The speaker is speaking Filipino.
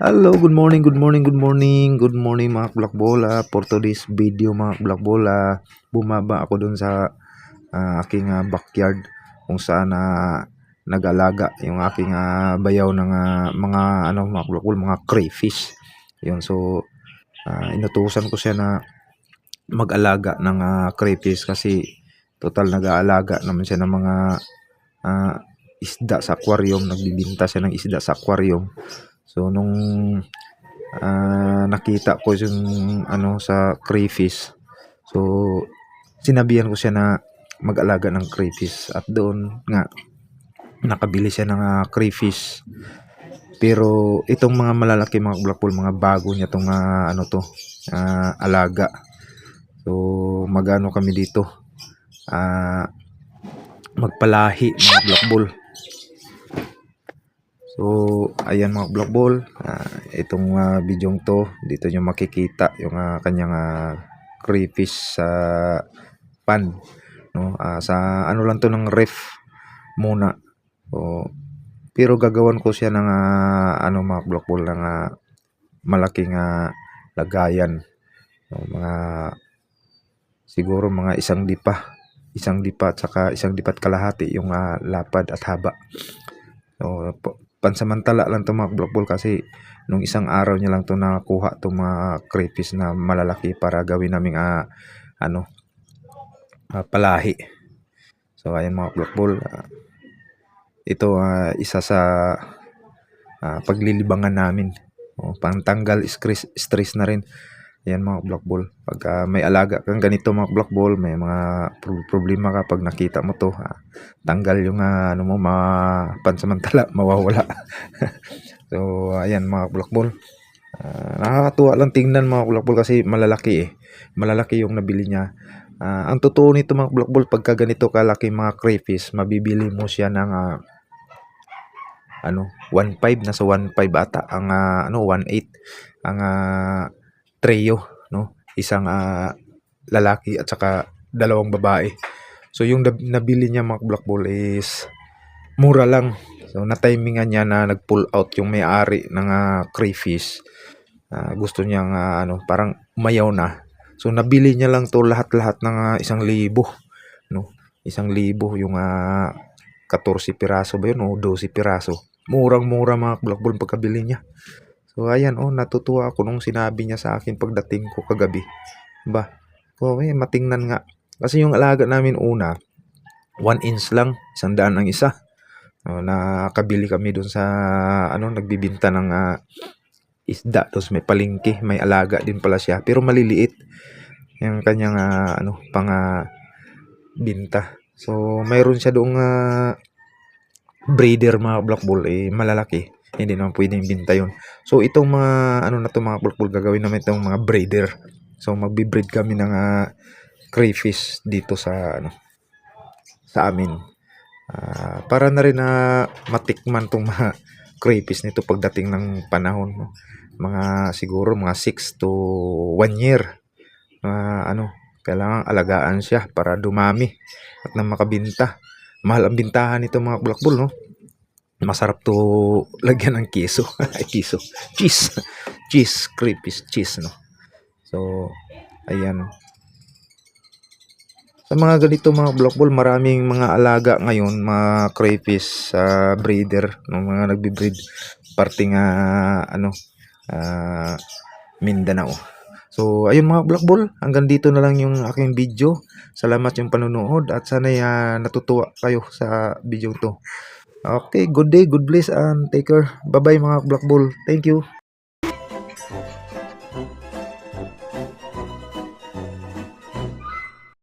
Hello, good morning, good morning, good morning, good morning mga Black Bola. For today's video mga Black Bola, bumaba ako dun sa ah, aking ah, backyard kung saan na nag-alaga yung aking ah, bayaw ng ah, mga ano mga Black Bola, mga crayfish. Yun, so ah, inutusan ko siya na mag-alaga ng ah, crayfish kasi total nag-aalaga naman siya ng mga ah, isda sa aquarium, nagbibinta siya ng isda sa aquarium. So nung ah, nakita ko yung ano sa crayfish. So sinabihan ko siya na mag-alaga ng crayfish at doon nga nakabili siya ng ah, crayfish. Pero itong mga malalaki mga blackpool, mga bago niya tong ah, ano to, ah, alaga. So magano kami dito? Ah magpalahi mga blackball. So, ayan mga black ball. Ah, itong ah, bidyong to, dito nyo makikita yung ah, kanyang ah, crayfish sa pan. No? Ah, sa ano lang to ng ref muna. So, pero gagawan ko siya ng ah, ano mga black ball ng ah, malaking ah, lagayan. No? mga siguro mga isang dipa. Isang dipa at saka isang dipat kalahati yung ah, lapad at haba. So, pansamantala lang to mga ball kasi nung isang araw niya lang to nakuha itong mga crayfish na malalaki para gawin naming ah, ano ah, palahi. So ayan mga ball. ah, ito ah, isa sa ah, paglilibangan namin. O, pangtanggal stress, stress na rin. Ayan mga black ball. Pag ah, may alaga kang ganito mga black ball, may mga pro- problema ka pag nakita mo to. ah, tanggal yung ah, ano mo, ma pansamantala mawawala. so ayan mga black ball. Ah, nakakatuwa lang tingnan mga black ball kasi malalaki eh. Malalaki yung nabili niya. Ah, ang totoo nito mga black ball, pagka ganito kalaki mga crayfish, mabibili mo siya ng ah, ano, 1.5 nasa 1.5 ata ang ah, ano 1.8 ang ah, trio, no? Isang ah, lalaki at saka dalawang babae. So yung nab- nabili niya mga black ball is mura lang. So na-timingan niya na nag-pull out yung may-ari ng ah, crayfish. Ah, gusto niya nga ano, parang umayaw na. So nabili niya lang to lahat-lahat ng ah, isang libo, no? Isang libo yung ah, 14 piraso ba yun o 12 piraso. Murang-mura mga black ball pagkabili niya. So ayan oh, natutuwa ako nung sinabi niya sa akin pagdating ko kagabi. Ba, oh, eh, matingnan nga. Kasi yung alaga namin una, 1 inch lang, isang daan ang isa. Oh, nakabili kami dun sa ano nagbibinta ng ah, isda tapos may palengke, may alaga din pala siya pero maliliit yung kanyang ah, ano pang ah, binta. So mayroon siya doong ah, breeder mga black bull eh malalaki. Hindi naman pwedeng binta yun. So itong mga ano na to mga bull gagawin namin itong mga breeder. So magbi-breed kami ng ah, crayfish dito sa ano sa amin. Ah, para na rin na matikman tong mga crayfish nito pagdating ng panahon. No? Mga siguro mga 6 to 1 year. Ah, ano, kailangan alagaan siya para dumami at na makabinta. Mahal ang bintahan nito mga black bull, no? Masarap to lagyan ng keso. Keso. Cheese. cheese. Crayfish cheese, no? So, ayan. Sa mga ganito mga black ball, maraming mga alaga ngayon, mga crayfish sa breeder, no, mga nagbi-breed parting ah, ano, ah, Mindanao. So, ayun mga black ball, hanggang dito na lang yung aking video. Salamat yung panonood at sana uh, natutuwa kayo sa video to. Okay, good day, good bless and take care. Bye-bye mga black ball. Thank you.